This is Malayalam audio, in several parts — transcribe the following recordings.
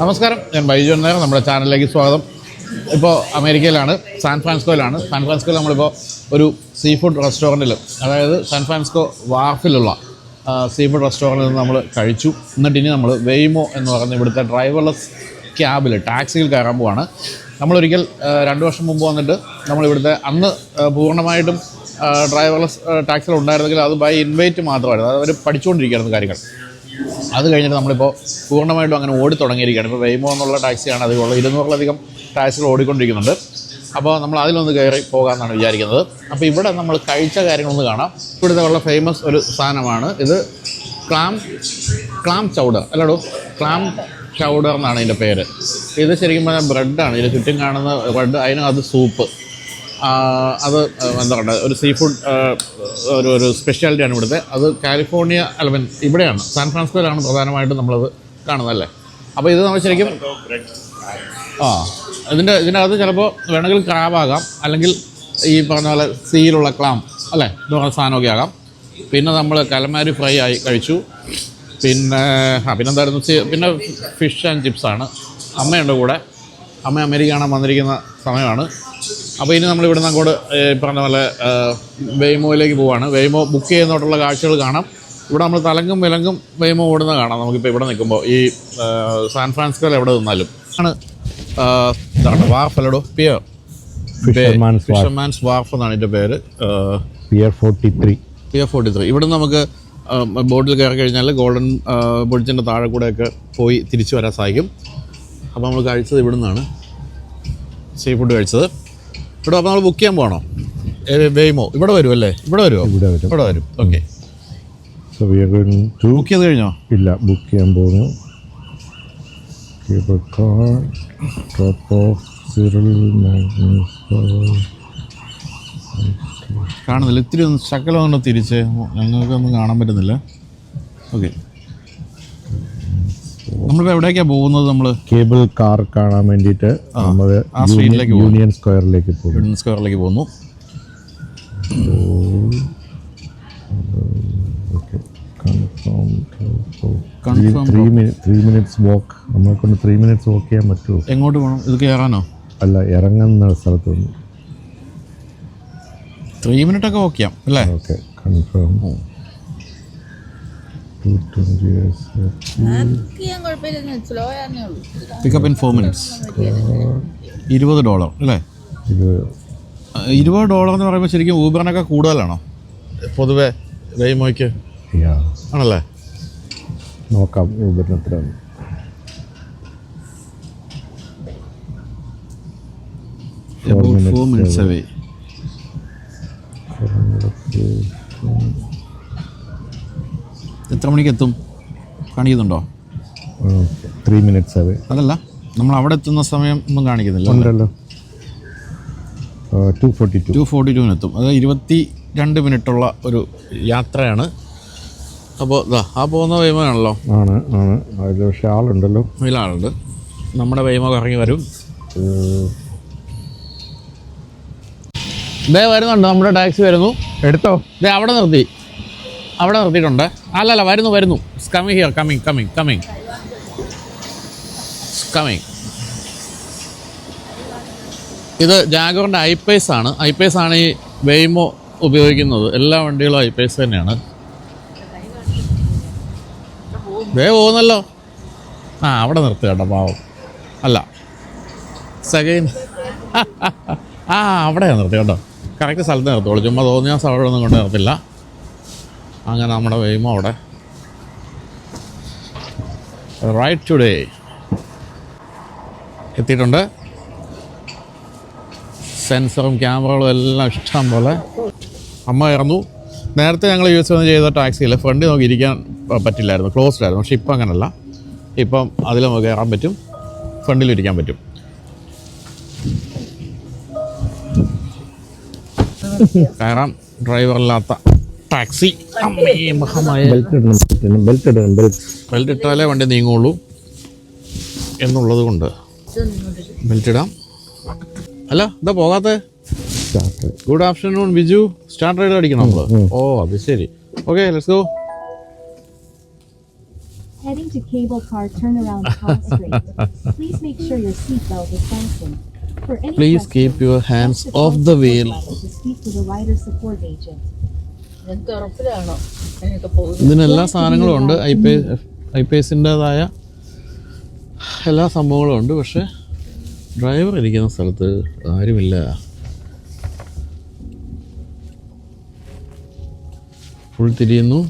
നമസ്കാരം. ഞാൻ ബൈജു നേരം നമ്മുടെ ചാനലിലേക്ക് സ്വാഗതം. ഇപ്പോൾ അമേരിക്കയിലാണ് സാൻ ഫ്രാൻസിസ്കോയിലാണ്. സാൻ ഫ്രാൻസിസ്കോയിൽ നമ്മളിപ്പോൾ ഒരു സീ ഫുഡ് റെസ്റ്റോറന്റിൽ അതായത് സാൻ ഫ്രാൻസിസ്കോ വാർഫിലുള്ള സീ ഫുഡ് റെസ്റ്റോറന്റിൽ നിന്ന് നമ്മൾ കഴിച്ചു. എന്നിട്ട് ഇനി നമ്മൾ വെയ്മോ എന്ന് പറഞ്ഞ ഇവിടുത്തെ ഡ്രൈവർലെസ് ക്യാബിൽ ടാക്സിയിൽ കയറാൻ പോവാണ്. നമ്മളൊരിക്കൽ രണ്ട് വർഷം മുമ്പ് വന്നിട്ട് നമ്മളിവിടുത്തെ അന്ന് പൂർണമായിട്ടും ഡ്രൈവർലെസ് ടാക്സികൾ ഉണ്ടായിരുന്നെങ്കിൽ അത് ബൈ ഇൻവൈറ്റ് മാത്രമായിരുന്നു. അത് അവർ പഠിച്ചുകൊണ്ടിരിക്കുകയായിരുന്നു കാര്യങ്ങൾ. അത് കഴിഞ്ഞിട്ട് നമ്മളിപ്പോൾ പൂർണമായിട്ടും അങ്ങനെ ഓടി തുടങ്ങിയിരിക്കുകയാണ്. ഇപ്പോൾ വെയ്മോ എന്നുള്ള ടാക്സിയാണ് അതിലുള്ള ഇരുന്നൂറിലധികം ടാക്സികൾ ഓടിക്കൊണ്ടിരിക്കുന്നുണ്ട്. അപ്പോൾ നമ്മൾ അതിലൊന്ന് കയറി പോകാമെന്നാണ് വിചാരിക്കുന്നത്. അപ്പോൾ ഇവിടെ നമ്മൾ കഴിച്ച കാര്യങ്ങളൊന്ന് കാണാം. ഇവിടുത്തെ ഉള്ള ഫേമസ് ഒരു സാധനമാണ്. ഇത് ക്ലാം ക്ലാം ചൗഡർ അല്ലടോ ക്ലാം ചൗഡർ എന്നാണ് ഇതിന്റെ പേര്. ഇത് ശരിക്കും പറഞ്ഞാൽ ബ്രെഡാണ് ഇതിന് ചുറ്റും കാണുന്ന ബ്രെഡ് അതിനകത്ത് സൂപ്പ് അത് എന്താ പറയുക ഒരു സീ ഫുഡ് ഒരു ഒരു സ്പെഷ്യാലിറ്റിയാണ് ഇവിടുത്തെ. അത് കാലിഫോർണിയ അല്ല മീൻ ഇവിടെയാണ്. സാൻ ഫ്രാൻസിസ്കോയിലാണ് പ്രധാനമായിട്ടും നമ്മളത് കാണുന്നത് അല്ലേ? അപ്പോൾ ഇത് നമ്മൾ ശരിക്കും ആ ഇതിന്റെ ഇതിനകത്ത് ചിലപ്പോൾ വേണമെങ്കിൽ ക്രാബാകാം അല്ലെങ്കിൽ ഈ പറഞ്ഞ പോലെ സീയിലുള്ള ക്ലാം അല്ലേ? ഇത് പറഞ്ഞ സാധനമൊക്കെ ആകാം. പിന്നെ നമ്മൾ കലമാരി ഫ്രൈ ആയി കഴിച്ചു. പിന്നെ ആ പിന്നെന്തായിരുന്നു പിന്നെ ഫിഷ് ആൻഡ് ചിപ്സാണ് അമ്മയുണ്ട് കൂടെ. അമ്മ അമേരിക്കയാണ് വന്നിരിക്കുന്ന സമയമാണ്. അപ്പോൾ ഇനി നമ്മൾ ഇവിടുന്ന് അങ്ങോട്ട് പറഞ്ഞ പോലെ വെയ്മോയിലേക്ക് പോവാണ്. വെയ്മോ ബുക്ക് ചെയ്യുന്നതോട്ടുള്ള കാഴ്ചകൾ കാണാം. ഇവിടെ നമ്മൾ തലങ്കും വിലങ്കും വെയ്മോ ഓടുന്ന കാണാം. നമുക്കിപ്പോൾ ഇവിടെ നിൽക്കുമ്പോൾ ഈ സാൻ ഫ്രാൻസിസ്കോയിൽ എവിടെ നിന്നാലും. ആണ്. ഇതാണ്? വാർഫ് അല്ലടോ? പിയർ. ഫിഷർമാൻസ് വാർഫ് എന്നാണ് ഇതിന്റെ പേര്. Pier forty three pier forty three ഇവിടെ നമുക്ക് ബോട്ടിൽ കയറി കഴിഞ്ഞാൽ ഗോൾഡൻ ബ്രിഡ്ജിന്റെ താഴെ കൂടെയൊക്കെ പോയി തിരിച്ചു വരാൻ സാധിക്കും. അപ്പോൾ നമ്മൾ കഴിച്ചത് ഇവിടുന്നാണ്. നിന്നാണ് സീ ഫുഡ് കഴിച്ചത്. ഇവിടെ അപ്പോൾ നമ്മൾ ബുക്ക് ചെയ്യാൻ പോകണോ വെയ്മോ? ഇവിടെ വരും അല്ലേ? ഇവിടെ വരുമോ ഇവിടെ വരും. ഇവിടെ വരും. ഓക്കെ ബുക്ക് ചെയ്ത് കഴിഞ്ഞോ? ഇല്ല ബുക്ക് ചെയ്യാൻ പോകുന്നു കേബിൾ കാർ ഡ്രോപ്പ് ഓഫ് സിറിൽ കാണുന്നില്ല. ഇത്തിരി ഒന്ന് ശകലം ഒന്ന് തിരിച്ച്. ഞങ്ങൾക്കൊന്നും കാണാൻ പറ്റുന്നില്ല. ഓക്കെ നമ്മളിപ്പോൾ എവിടേക്കാണ് പോകുന്നത് നമ്മൾ കേബിൾ കാർ കാണാൻ വേണ്ടിയിട്ട് നമ്മൾ ആ സ്ട്രീറ്റിലേക്ക് പോകും. യൂണിയൻ സ്ക്വയറിലേക്ക് പോകും. യൂണിയൻ സ്ക്വയറിലേക്ക് പോകുന്നു. Three minute three minutes walk നമ്മളെ കൊണ്ട് ത്രീ മിനിറ്റ്സ് വാക്ക് ചെയ്യാൻ പറ്റുമോ? എങ്ങോട്ട് പോകണം ഇത് കയറാനോ അല്ല ഇറങ്ങുന്ന സ്ഥലത്ത് നിന്ന് ത്രീ മിനിറ്റ് ഒക്കെ ഓക്കെയാം അല്ലേ? Okay confirm to twenty years ചെയ്യാൻ കുഴപ്പമില്ലെന്ന് സ്ലോ ആണെന്നേ ഉള്ളൂ പിക്കപ്പ് ഇൻ ഫോർ മിനിറ്റ്സ് ഇരുപത് ഡോളർ അല്ലേ? ഇരുപത്. ഡോളർ എന്ന് പറയുമ്പോൾ ശരിക്കും ഊബറിനൊക്കെ കൂടുതലാണോ? പൊതുവെ വെയ്മോയ്ക്ക് ആണല്ലേ? നോക്കാം ഊബറിന് എത്രയാണ് ഫോർ മിനിറ്റ്സ് അവേ എത്ര മണിക്ക് എത്തും കാണിക്കുന്നുണ്ടോ ത്രീ മിനിറ്റ്സ് അവേ അതല്ല നമ്മൾ അവിടെ എത്തുന്ന സമയം ഒന്നും കാണിക്കുന്നില്ല ഉണ്ടല്ലോ. Two forty two two forty ടുവിന് എത്തും. അത് ഇരുപത്തി രണ്ട് മിനിറ്റുള്ള ഒരു യാത്രയാണ്. അപ്പോൾ ഇതാ ആ പോകുന്ന വൈമാണല്ലോ ആണ് ആണ്. അതിൽ പക്ഷേ ആളുണ്ടല്ലോ. ഇതിലാളുണ്ട് നമ്മുടെ വൈമോ ഇറങ്ങി വരും. ഇതേ വരുന്നുണ്ട്. നമ്മുടെ ടാക്സി വരുന്നു. എടുത്തോ? ദേ അവിടെ നിർത്തി. അവിടെ നിർത്തിയിട്ടുണ്ട്. അല്ലല്ല വരുന്നു വരുന്നു. Coming here coming coming coming coming ഇത് ജാഗോറിന്റെ പേസ് ആണ്. ഐ പേസ് ആണ് ഈ വെയ്മോ ഉപയോഗിക്കുന്നത്. എല്ലാ വണ്ടികളും ഐ പേസ് തന്നെയാണ്. വേ പോകുന്നല്ലോ. ആ അവിടെ നിർത്തുക കേട്ടോ പാവം. അല്ല. സെക്കൻഡ് ആ അവിടെയാണ് നിർത്തി കേട്ടോ. കറക്റ്റ് സ്ഥലത്ത് നിർത്തുള്ളൂ. ചുമ്മാ തോന്നിയ സ്ഥലം ഒന്നും കൊണ്ട് നിർത്തില്ല. അങ്ങനെ നമ്മുടെ വെയ്മ അവിടെ. റൈറ്റ് ടുഡേ എത്തിയിട്ടുണ്ട്. സെൻസറും ക്യാമറകളും എല്ലാം ഇഷ്ടം പോലെ. അമ്മ ഇറന്നു. നേരത്തെ ഞങ്ങൾ യൂസ് ചെയ്ത ടാക്സിയിൽ ഫ്രണ്ടിൽ നോക്കി ഇരിക്കാൻ പറ്റില്ലായിരുന്നു. ക്ലോസ്ഡ് ആയിരുന്നു. പക്ഷേ ഇപ്പം അങ്ങനല്ല. ഇപ്പം അതിൽ നമുക്ക് കയറാൻ പറ്റും. ഫ്രണ്ടിലും ഇരിക്കാൻ പറ്റും. കയറാം. ഡ്രൈവറില്ലാത്ത ടാക്സി ബെൽറ്റ് ഇട്ടാലേ വണ്ടി നീങ്ങുള്ളൂ എന്നുള്ളത് കൊണ്ട്. ബെൽറ്റ് ഇടാം. അല്ല എന്താ പോകാത്തേ. Good afternoon Biju. സ്റ്റാർട്ടർ അടിക്കണം നമ്മൾ. ഓ അത് ശരി. Okay please keep your hands off the wheel എനിക്ക് ഉറപ്പിലാണോ? എനിക്ക് പോകുന്നത്. ഇതിന് എല്ലാ സാധനങ്ങളും ഉണ്ട്. ഐ പി ഐ പി എസിന്റെതായ എല്ലാ സംഭവങ്ങളും ഉണ്ട്. പക്ഷേ ഡ്രൈവർ ഇരിക്കുന്ന സ്ഥലത്ത് ആരുമില്ല. ഫുൾ തിരിയുന്നു.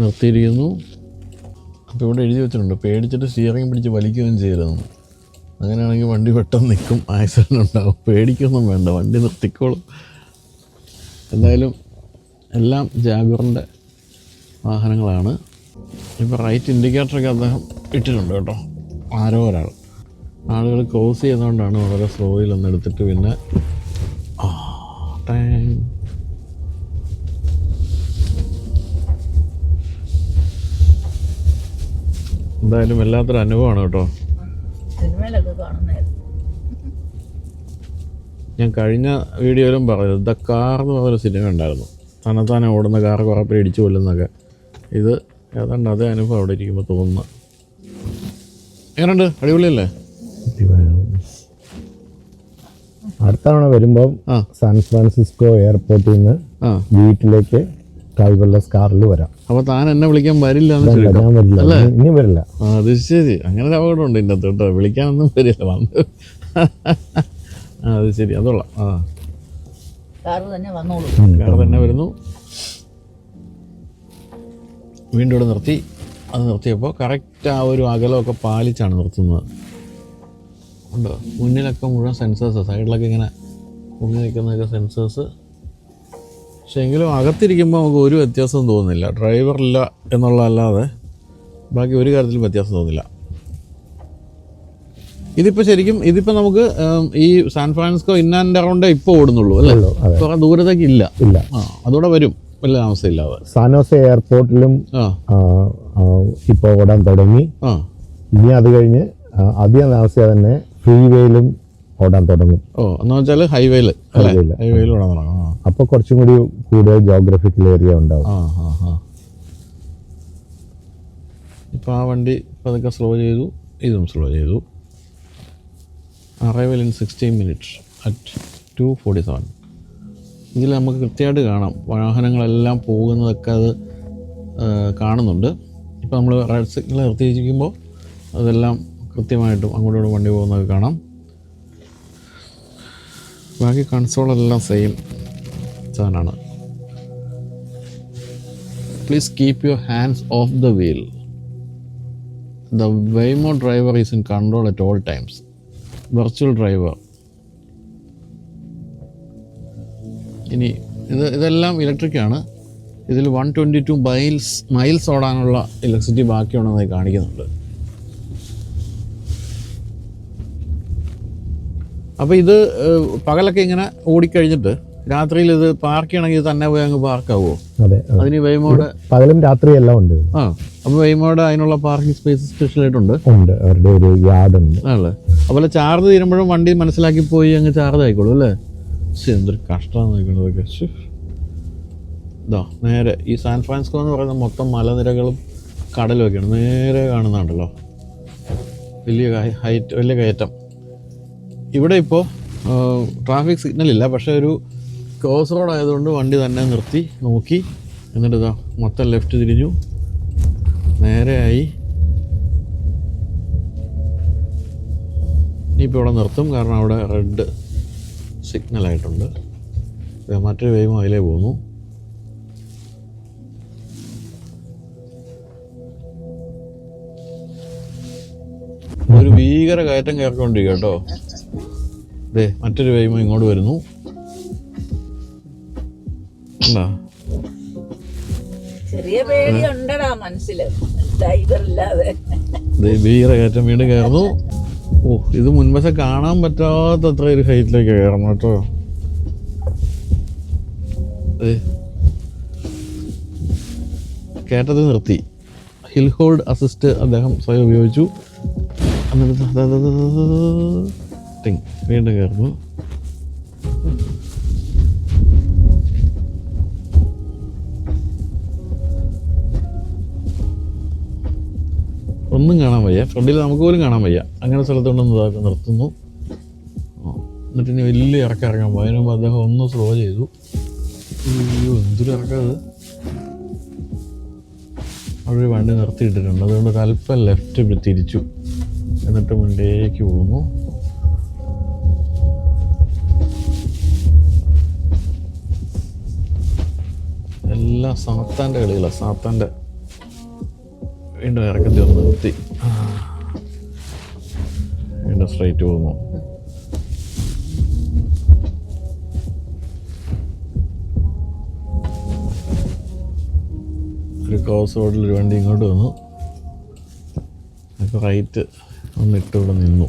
നിർത്തിയിരിക്കുന്നു. അപ്പോൾ ഇവിടെ എഴുതി വെച്ചിട്ടുണ്ട്. പേടിച്ചിട്ട് സ്റ്റിയറിംഗ് പിടിച്ച് വലിക്കുകയും ചെയ്യരുതെന്ന്. അങ്ങനെയാണെങ്കിൽ വണ്ടി പെട്ടെന്ന് നിൽക്കും. ആക്സിഡന്റ് ഉണ്ടാകും പേടിക്കൊന്നും വേണ്ട. വണ്ടി നിർത്തിക്കോളും. എന്തായാലും എല്ലാം ജാഗറിന്റെ വാഹനങ്ങളാണ്. ഇപ്പോൾ റൈറ്റ് ഇൻഡിക്കേറ്ററൊക്കെ അദ്ദേഹം ഇട്ടിട്ടുണ്ട് കേട്ടോ. ആരോ ഒരാൾ. ആളുകൾ ക്രോസ് ചെയ്തുകൊണ്ടാണ് വളരെ സ്ലോയിൽ ഒന്ന് എടുത്തിട്ട് പിന്നെ. എന്തായാലും വല്ലാത്തൊരു അനുഭവമാണ് കേട്ടോ. സിനിമയിലൊക്കെ കാണുന്നതായിരുന്നു. ഞാൻ കഴിഞ്ഞ വീഡിയോയിലും പറഞ്ഞത് ദ കാർ എന്ന് പറഞ്ഞൊരു സിനിമ ഉണ്ടായിരുന്നു. തന്നെത്താനെ ഓടുന്ന കാർ കുറേ പേര് ഇടിച്ചു കൊല്ലുന്നൊക്കെ. ഇത് ഏതാണ്ട് അതേ അനുഭവം അവിടെ ഇരിക്കുമ്പോൾ തോന്നുന്നു. എങ്ങനെയുണ്ട് അടിപൊളിയല്ലേ? അടുത്ത തവണ വരുമ്പം സാൻ ഫ്രാൻസിസ്കോ എയർപോർട്ടിൽ നിന്ന് വീട്ടിലേക്ക് ഡ്രൈവർലെസ് കാറിൽ വരാം. അപ്പോൾ താൻ എന്നെ വിളിക്കാൻ വരില്ല എന്ന് ഇല്ല, ചുരുക്കം. ഞാൻ വരില്ല. ഇനി- ഇനി വരില്ല. ആ അത് ശരി. അങ്ങനെ ഒരു അപകടമുണ്ട് ഇതിന്റെ അകത്ത് കേട്ടോ. വിളിക്കാനൊന്നും വരില്ല. വന്ന്. ആ അത് ശരി. അതുള്ള ആ. കാറ് തന്നെ വന്നോളൂ. കാർ തന്നെ വരുന്നു. വീണ്ടും ഇവിടെ നിർത്തി. അത് നിർത്തിയപ്പോൾ കറക്റ്റ് ആ ഒരു അകലമൊക്കെ പാലിച്ചാണ് നിർത്തുന്നത്. ഉണ്ടോ? മുന്നിലൊക്കെ മുഴുവൻ സെൻസേഴ്സ് സൈഡിലൊക്കെ ഇങ്ങനെ മുങ്ങി നിൽക്കുന്നതൊക്കെ സെൻസേഴ്സ് പക്ഷെ എങ്കിലും അകത്തിരിക്കുമ്പോൾ നമുക്ക് ഒരു വ്യത്യാസവും തോന്നുന്നില്ല. ഡ്രൈവറില്ല എന്നുള്ളതല്ലാതെ ബാക്കി ഒരു കാര്യത്തിലും വ്യത്യാസം തോന്നില്ല ഇതിപ്പോൾ ശരിക്കും ഇതിപ്പോൾ നമുക്ക് ഈ സാൻ ഫ്രാൻസിസ്കോ ഇൻ ആൻഡ് അറൗണ്ടേ ഇപ്പോൾ ഓടുന്നുള്ളൂ അല്ലേ? ഉള്ളൂ, അതെ. കുറേ ദൂരത്തേക്ക് ഇല്ല. ഇല്ല. ആ അതോടെ വരും. വലിയ താമസമില്ലാതെ സാനോസെ എയർപോർട്ടിലും ഇപ്പോൾ ഓടാൻ തുടങ്ങി. ഇനി അത് കഴിഞ്ഞ് അധികം താമസിയാതെ തന്നെ ഫ്രീ വേയിലും ഓടാൻ തുടങ്ങും. ഓ എന്ന് വെച്ചാൽ ഹൈവേയിൽ ഹൈവേയിൽ ഓടാൻ തുടങ്ങും. അപ്പോൾ കുറച്ചും കൂടി കൂടുതൽ ജോഗ്രഫിക്കൽ ഏരിയ ഉണ്ടാവും. ഇപ്പൊ ആ ആ. ഇപ്പോൾ ആ വണ്ടി പതുക്കെ സ്ലോ ചെയ്തു ഇതും സ്ലോ ചെയ്തു. Arrival in sixteen minutes at two forty seven ഇതിൽ നമുക്ക് കൃത്യമായിട്ട് കാണാം. വാഹനങ്ങളെല്ലാം പോകുന്നതൊക്കെ അത് കാണുന്നുണ്ട്. ഇപ്പോൾ നമ്മൾ റെഡ് സിഗ്നൽ നിർത്തിയിരിക്കുമ്പോൾ അതെല്ലാം കൃത്യമായിട്ടും അങ്ങോട്ടും വണ്ടി പോകുന്നതൊക്കെ കാണാം. ബാക്കി കൺസോളെല്ലാം സെയിം സാധനമാണ്. Please keep your hands off the wheel the Waymo driver is in control at all times virtual driver ഇനി ഇത് ഇതെല്ലാം ഇലക്ട്രിക്കാണ് ഇതിൽ one twenty two miles miles ഓടാനുള്ള electricity ബാക്കിയുണ്ടെന്ന് കാണിക്കുന്നുണ്ട്. അപ്പോൾ ഇത് പകലൊക്കെ ഇങ്ങനെ ഓടിക്കഴിഞ്ഞിട്ട് രാത്രിയിൽ ഇത് പാർക്ക് ചെയ്യണമെങ്കിൽ തന്നെ പോയി അങ്ങ് പാർക്കാവോ? അതെ അതെ. അതിന് വൈമോടെ പകലും രാത്രി എല്ലാം ഉണ്ട്. ആ അപ്പോൾ വൈമോടെ അതിനുള്ള പാർക്കിംഗ് സ്പേസ് സ്പെഷ്യലായിട്ടുണ്ട്. ഉണ്ട്. അവരുടെ ഒരു യാർഡ് ഉണ്ട് ആണല്ലേ? അതുപോലെ ചാർജ് തീരുമ്പോഴും വണ്ടി മനസ്സിലാക്കി പോയി അങ്ങ് ചാർജ് ആയിക്കോളൂ അല്ലേ? പക്ഷെ എന്തൊരു കഷ്ടമാണ് നിൽക്കുന്നതൊക്കെ. ശ്ശെ. ഇതാ നേരെ ഈ സാൻ ഫ്രാൻസിസ്കോ എന്ന് പറയുന്ന മൊത്തം മലനിരകളും കടലും ഒക്കെയാണ്. നേരെ കാണുന്നുണ്ടല്ലോ വലിയ ഹൈറ്റ് വലിയ കയറ്റം. ഇവിടെ ഇപ്പോൾ ട്രാഫിക് സിഗ്നൽ ഇല്ല. പക്ഷേ ഒരു ക്രോസ് റോഡ് ആയതുകൊണ്ട് വണ്ടി തന്നെ നിർത്തി നോക്കി. എന്നിട്ട് ഇതാ മൊത്തം ലെഫ്റ്റ് തിരിഞ്ഞു. നേരെയായി ഇനിയിപ്പോൾ ഇവിടെ നിർത്തും. കാരണം അവിടെ റെഡ് സിഗ്നലായിട്ടുണ്ട് ആയിട്ടുണ്ട്. മറ്റൊരു വേഗം അതിലേ പോകുന്നു. ഒരു ഭീകര കയറ്റം കയറിക്കൊണ്ടിരിക്കും കേട്ടോ. ദേ മറ്റൊരു വേയ്മ ഇങ്ങോട്ട് വരുന്നു എന്താ ചെറിയ പേടിയുണ്ടടാ കയറ്റം വീണ്ടും കയറുന്നു ഓ ഇത് മുൻവശം കാണാൻ പറ്റാത്ത അത്ര ഒരു ഹൈറ്റിലേക്ക് കയറണം കേട്ടോ കേട്ടത് കയറ്റത്തിൽ നിർത്തി ഹിൽ ഹോൾഡ് അസിസ്റ്റ് അദ്ദേഹം സ്വയം ഉപയോഗിച്ചു എന്നിട്ട് കട്ടിങ് വീണ്ടും കയറുന്നു ഒന്നും കാണാൻ വയ്യ. ഫ്രണ്ടിൽ നമുക്ക് പോലും കാണാൻ വയ്യ. അങ്ങനെ സ്ഥലത്തുണ്ടെന്ന് ഇതാക്കി നിർത്തുന്നു. എന്നിട്ട് ഇനി വലിയ ഇറക്കം ഇറങ്ങാൻ പോയി അതിനുമ്പോൾ അദ്ദേഹം ഒന്ന് സ്ലോ ചെയ്തു. അയ്യോ എന്തൊരു ഇറക്കം അത്. അവിടെ വണ്ടി നിർത്തിയിട്ടിട്ടുണ്ട്. അതുകൊണ്ട് അല്പം ലെഫ്റ്റ് തിരിച്ചു. എന്നിട്ട് മുന്നിലേക്ക് പോകുന്നു. എല്ലാം സാത്താന്റെ കളികളാണ് സാത്താന്റെ വീണ്ടും ഇറക്കത്തി ഒന്ന് നിർത്തി. വീണ്ടും സ്ട്രൈറ്റ് പോകുന്നു ഒരു ക്രോസ് റോഡിൽ ഒരു വണ്ടി ഇങ്ങോട്ട് വന്നു. അപ്പോൾ റൈറ്റ് ഒന്നിട്ട് ഇവിടെ നിന്നു.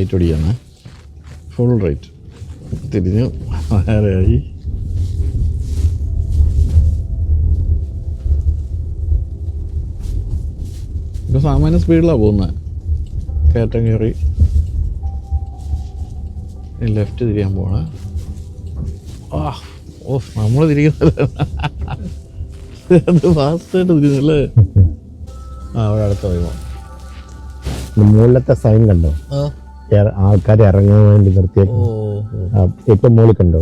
റൈറ്റ് ഓടിയാണ് ഫുൾ റൈറ്റ് തിരിഞ്ഞു. ആരായി ഇപ്പോൾ സാമാന്യ സ്പീഡിലാണ് പോകുന്നത് കയറ്റം കയറി. ലെഫ്റ്റ് തിരിയാൻ പോണ ആ ഓ നമ്മൾ തിരിക്കുന്നില്ല അത് ഫാസ്റ്റായിട്ട് തിരിയുന്നല്ലേ ആ അവിടെ അടുത്ത പോകാം മുകളിലത്തെ സൈൻ കണ്ടോ? ആ. ആൾക്കാർ ഇറങ്ങാൻ വേണ്ടി നിർത്തിയേക്ക് ഏറ്റവും മുകളിൽ കണ്ടോ?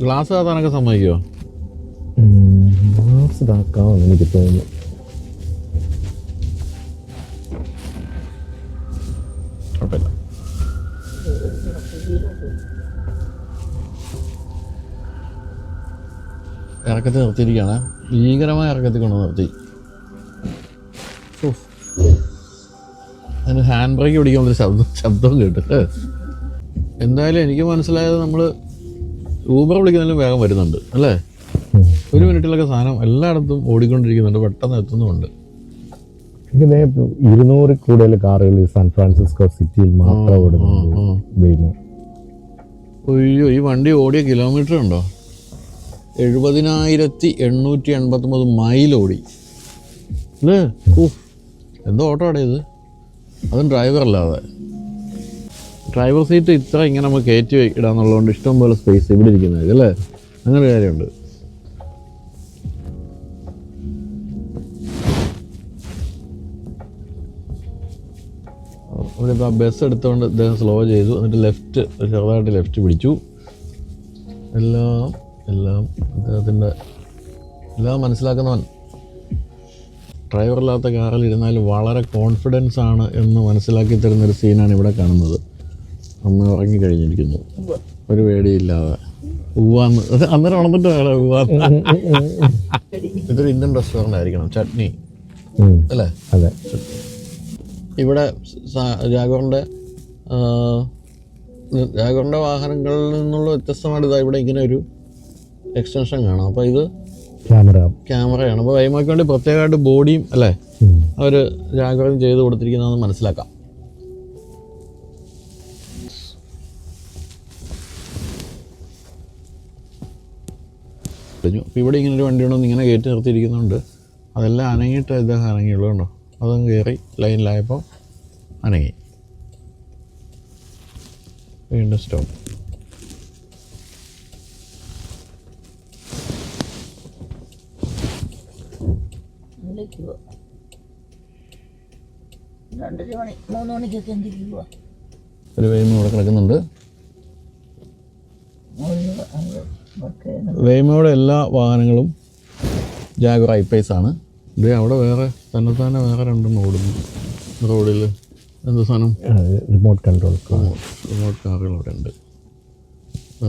ഗ്ലാസ് താത്താനൊക്കെ സമ്മതിക്കോ ഗ്ലാസ് ഇതാക്കാമെന്ന് എനിക്ക് തോന്നുന്നു. കുഴപ്പമില്ല. ഇറക്കത്തിൽ നിർത്തിയിരിക്കുകയാണ്. ഭീകരമായ ഇറക്കത്തിൽ കൊണ്ട് നിർത്തി. അതിന് ഹാൻഡ് ബ്രേക്ക് പിടിക്കുമ്പോൾ ശബ്ദം ശബ്ദവും കേട്ടു എന്തായാലും എനിക്ക് മനസ്സിലായത് നമ്മൾ ഊബർ വിളിക്കുന്നതിലും വേഗം വരുന്നുണ്ട് അല്ലേ. ഒരു മിനിറ്റിലൊക്കെ സാധനം എല്ലായിടത്തും ഓടിക്കൊണ്ടിരിക്കുന്നുണ്ട് പെട്ടെന്ന് ദേ ഇരുന്നൂറിൽ കൂടുതൽ കാറുകൾ സാൻ ഫ്രാൻസിസ്കോ സിറ്റിയിൽ മാത്രം ഓടുന്നുണ്ട് ആ. അയ്യോ ഈ വണ്ടി ഓടിയ കിലോമീറ്റർ ഉണ്ടോ? എഴുപതിനായിരത്തി എണ്ണൂറ്റി എൺപത്തൊമ്പത് മൈൽ ഓടി. അല്ലേ? ഓ എന്തോ ഓട്ടോ ആടേ ഇത്? അതും ഡ്രൈവർ അല്ലാതെ ഡ്രൈവർ സീറ്റ് ഇത്ര ഇങ്ങനെ നമുക്ക് കയറ്റി ഇടാന്നുള്ളതുകൊണ്ട് ഇഷ്ടം പോലെ സ്പേസ് ഇവിടെ ഇരിക്കുന്നത് അല്ലേ? അങ്ങനെ കാര്യമുണ്ട്. ഇവിടെ ഇപ്പോൾ ബസ് എടുത്തുകൊണ്ട് അദ്ദേഹം സ്ലോ ചെയ്തു. എന്നിട്ട് ലെഫ്റ്റ് ചെറുതായിട്ട് ലെഫ്റ്റ് പിടിച്ചു. എല്ലാം എല്ലാം അദ്ദേഹത്തിന്റെ എല്ലാം മനസ്സിലാക്കുന്നവൻ. ഡ്രൈവറില്ലാത്ത കാറിൽ ഇരുന്നാൽ വളരെ കോൺഫിഡൻസ് ആണ് എന്ന് മനസ്സിലാക്കി തരുന്നൊരു സീനാണ് ഇവിടെ കാണുന്നത്. അന്ന് ഉറങ്ങിക്കഴിഞ്ഞിരിക്കുന്നു ഒരു പേടിയില്ലാതെ. ഉവ്വാന്ന് അത് അന്നേരം ഉണർന്നിട്ട് വേണം. ഉവ്വാന്ന് ഇതൊരു ഇന്ത്യൻ റെസ്റ്റോറന്റ് ആയിരിക്കണം. ചട്നി. അല്ലേ? അതെ. ഇവിടെ ജാഗോറിന്റെ ജാഗോറിന്റെ വാഹനങ്ങളിൽ നിന്നുള്ള വ്യത്യസ്തമായിട്ട് ഇതാ ഇവിടെ ഇങ്ങനെ ഒരു എക്സ്റ്റൻഷൻ കാണാം. അപ്പോൾ ഇത് ക്യാമറ. ക്യാമറയാണ്. അപ്പോൾ വൈമാക്ക് വേണ്ടി പ്രത്യേകമായിട്ട് ബോഡിയും അല്ലേ. അവർ ജാഗ്രത ചെയ്ത് കൊടുത്തിരിക്കുന്നതെന്ന് മനസ്സിലാക്കാം. കഴിഞ്ഞു. അപ്പോൾ ഇവിടെ ഇങ്ങനെ ഒരു വണ്ടി ഉണ്ടെന്ന് ഇങ്ങനെ കയറ്റി നിർത്തിയിരിക്കുന്നുണ്ട്. അതെല്ലാം അനങ്ങിയിട്ട് ഇദ്ദേഹം അനങ്ങിയുള്ളൂ കണ്ടോ? അതും കയറി ലൈനിലായപ്പോൾ അനങ്ങി. വീണ്ടും സ്റ്റോപ്പ്. രണ്ടര മണി മൂന്ന് മണിക്കൊക്കെ എന്തിലേക്ക് പോവാ ഒരു ഇവിടെ കിടക്കുന്നുണ്ട്. ചെയ്യുന്നു. എല്ലാ വാഹനങ്ങളും ജാഗർ ഐപ്പൈസ് ആണ്. ഇത് അവിടെ വേറെ തന്നെത്താനെ വേറെ രണ്ടെണ്ണം ഓടുന്നു റോഡിൽ എന്ത് സാധനം? റിമോട്ട് കൺട്രോൾ റിമോട്ട് കാറുകൾ അവിടെ ഉണ്ട്.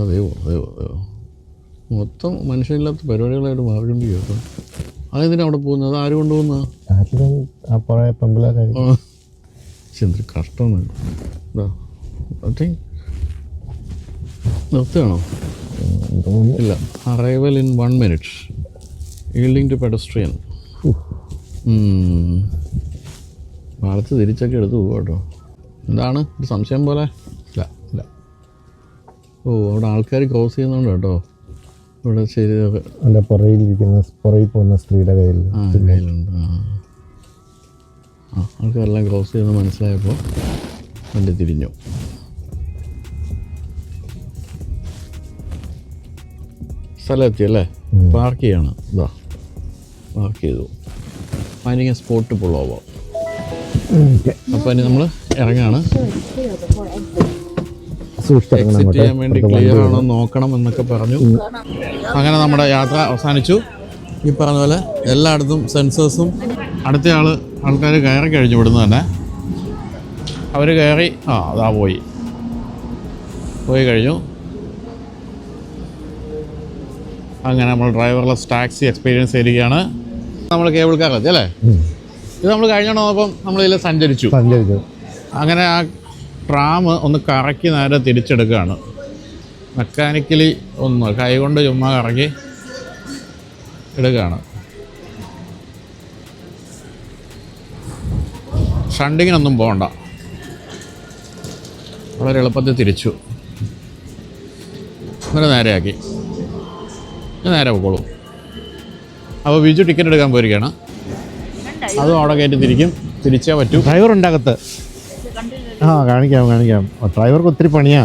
അതെയോ അതെയോ അതെയോ മൊത്തം മനുഷ്യനില്ലാത്ത പരിപാടികളായിട്ട് മാറിക്കൊണ്ട് കേട്ടോ. അതെന്തിനാ അവിടെ പോകുന്നത്? അത് ആര് കൊണ്ടുപോകുന്ന ആരെങ്കിലും ആ പഴയ പെമ്പിളാരായിരിക്കും എന്തൊരു കഷ്ടമാണ്. ഇതാ തിങ്ക് നിർത്തുകയാണോ? ഇല്ല arrival in one minute yielding to pedestrian വളച്ച് തിരിച്ചൊക്കെ എടുത്തു പോകും കേട്ടോ. എന്താണ്? ഒരു സംശയം പോലെ? ഇല്ല ഇല്ല. ഓ അവിടെ ആൾക്കാർ ക്രോസ് ചെയ്യുന്നുണ്ട് കേട്ടോ. ഇവിടെ ശരി അതിന്റെ പുറകിലിരിക്കുന്ന പുറകിൽ പോകുന്ന സ്ത്രീയുടെ കയ്യിൽ ആ കയ്യിലുണ്ട്. ആ. ആ ആൾക്കാരെല്ലാം ക്രോസ് ചെയ്യുന്നത് മനസ്സിലായപ്പോൾ വണ്ടി തിരിഞ്ഞു. സ്ഥലം എത്തിയല്ലേ പാർക്ക് ചെയ്യാണ്. ഇതാ പാർക്ക് ചെയ്തു. അതിനെ സ്പോട്ട് പുള്ളോവാം അപ്പോൾ ഇനി നമ്മൾ ഇറങ്ങാണ്. എക്സിറ്റ് ചെയ്യാൻ വേണ്ടി ക്ലിയർ ആണോ നോക്കണം എന്നൊക്കെ പറഞ്ഞു. അങ്ങനെ നമ്മുടെ യാത്ര അവസാനിച്ചു. ഈ പറഞ്ഞ പോലെ എല്ലായിടത്തും സെൻസേഴ്സും അടുത്തയാൾ ആൾക്കാർ കയറി കഴിഞ്ഞു ഇവിടുന്ന് തന്നെ. അവർ കയറി ആ അതാ പോയി. പോയി കഴിഞ്ഞു. അങ്ങനെ നമ്മൾ ഡ്രൈവർലെസ് ടാക്സി എക്സ്പീരിയൻസ് ചെയ്തിരിക്കുകയാണ്. നമ്മൾ കേബിൾ കാർ എത്തി അല്ലേ ഇത് നമ്മൾ കഴിഞ്ഞപ്പം നമ്മൾ ഇതിൽ സഞ്ചരിച്ചു. സഞ്ചരിച്ചു. അങ്ങനെ ആ ട്രാം ഒന്ന് കറക്കി നേരെ തിരിച്ചെടുക്കുകയാണ്. മെക്കാനിക്കലി ഒന്ന് കൈകൊണ്ട് ചുമ്മാ കറക്കി എടുക്കുകയാണ്. ഷണ്ടിങ്ങിനൊന്നും പോകണ്ട. വളരെ എളുപ്പത്തിൽ തിരിച്ചു. ഇന്നലെ നേരെയാക്കി. നേരെ പോയിക്കോളൂ അപ്പോൾ ബിജു ടിക്കറ്റ് എടുക്കാൻ പോയിരിക്കുകയാണ്. അതും അവിടെ കയറ്റി തിരിക്കും. തിരിച്ചേ പറ്റൂ. ഡ്രൈവർ ഉണ്ടാകത്ത് ആ കാണിക്കാം കാണിക്കാം. ഡ്രൈവർക്ക് ഒത്തിരി പണിയാ.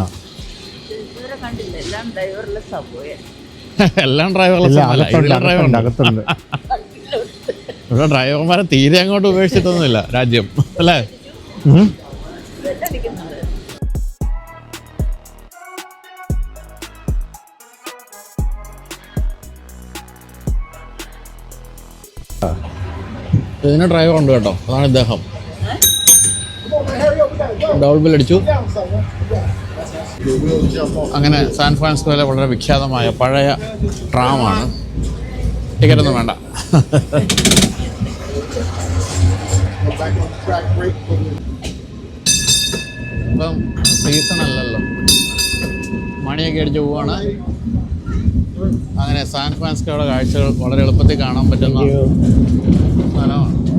കണ്ടില്ല. എല്ലാം അകത്തുണ്ട് ഡ്രൈവറുണ്ട് അകത്തുണ്ട് ഇവിടെ ഡ്രൈവർമാരെ തീരെ അങ്ങോട്ട് ഉപേക്ഷിച്ചിട്ടൊന്നുമില്ല. രാജ്യം. അല്ലേ. ഇതിന് ഡ്രൈവർ ഉണ്ട് കേട്ടോ. അതാണ് ഇദ്ദേഹം. ഡബിൾ ബിൽ അടിച്ചു. അങ്ങനെ സാൻ ഫ്രാൻസിസ്കോയിലെ വളരെ വിഖ്യാതമായ പഴയ ട്രാമാണ് ടിക്കറ്റൊന്നും വേണ്ട. ഇപ്പം സീസൺ അല്ലല്ലോ. മണിയൊക്കെ അടിച്ച് പോവാണ്. അങ്ങനെ സാൻ ഫ്രാൻസിസ്കോയുടെ കാഴ്ചകൾ വളരെ എളുപ്പത്തിൽ കാണാൻ പറ്റുന്ന സ്ഥലമാണ്.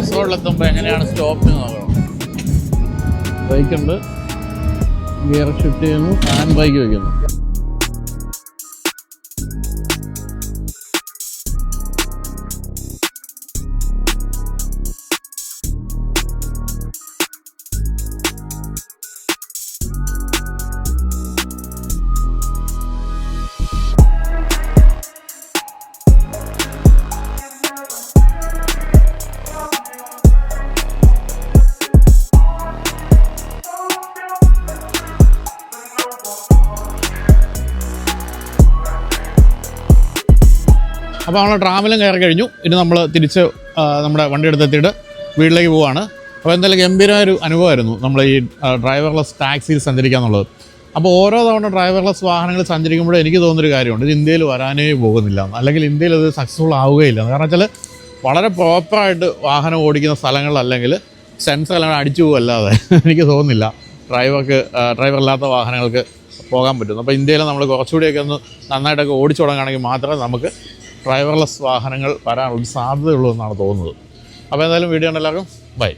ക്രോസ് റോഡിലെത്തുമ്പോൾ എങ്ങനെയാണ് സ്റ്റോപ്പ് നോക്കണം? ബൈക്ക് ഉണ്ട്. ഗിയർ ഷിഫ്റ്റ് ചെയ്യുന്നു. ഹാൻഡ് ബൈക്ക് വയ്ക്കുന്നു അപ്പോൾ നമ്മൾ ട്രാവലും കയറി കഴിഞ്ഞു. ഇനി നമ്മൾ തിരിച്ച് നമ്മുടെ വണ്ടി എടുത്തെത്തിയിട്ട് വീട്ടിലേക്ക് പോവാണ്. അപ്പോൾ എന്തായാലും ഗംഭീരമായ ഒരു അനുഭവമായിരുന്നു നമ്മൾ ഈ ഡ്രൈവർലെസ് ടാക്സിയിൽ സഞ്ചരിക്കുക എന്നുള്ളത്. അപ്പോൾ ഓരോ തവണ ഡ്രൈവർലെസ് വാഹനങ്ങൾ സഞ്ചരിക്കുമ്പോഴും എനിക്ക് തോന്നുന്നൊരു കാര്യമുണ്ട്. ഇത് ഇന്ത്യയിൽ വരാനേ പോകുന്നില്ല. അല്ലെങ്കിൽ ഇന്ത്യയിൽ അത് സക്സസ്ഫുൾ ആവുകയില്ല. കാരണം വെച്ചാൽ വളരെ പ്രോപ്പറായിട്ട് വാഹനം ഓടിക്കുന്ന സ്ഥലങ്ങളിലല്ലെങ്കിൽ സെൻസർ അല്ലെങ്കിൽ അടിച്ചു പോകുമല്ലാതെ എനിക്ക് തോന്നുന്നില്ല ഡ്രൈവർക്ക് ഡ്രൈവർ ഇല്ലാത്ത വാഹനങ്ങൾക്ക് പോകാൻ പറ്റും അപ്പോൾ ഇന്ത്യയിൽ നമ്മൾ കുറച്ചുകൂടിയൊക്കെ ഒന്ന് നന്നായിട്ടൊക്കെ ഓടിച്ചു തുടങ്ങുകയാണെങ്കിൽ മാത്രമേ നമുക്ക് ഡ്രൈവർലെസ് വാഹനങ്ങൾ വരാനുള്ള സാധ്യതയുള്ളൂ എന്നാണ് തോന്നുന്നത്. അപ്പോൾ എന്തായാലും വീഡിയോ എല്ലാവർക്കും ബൈ.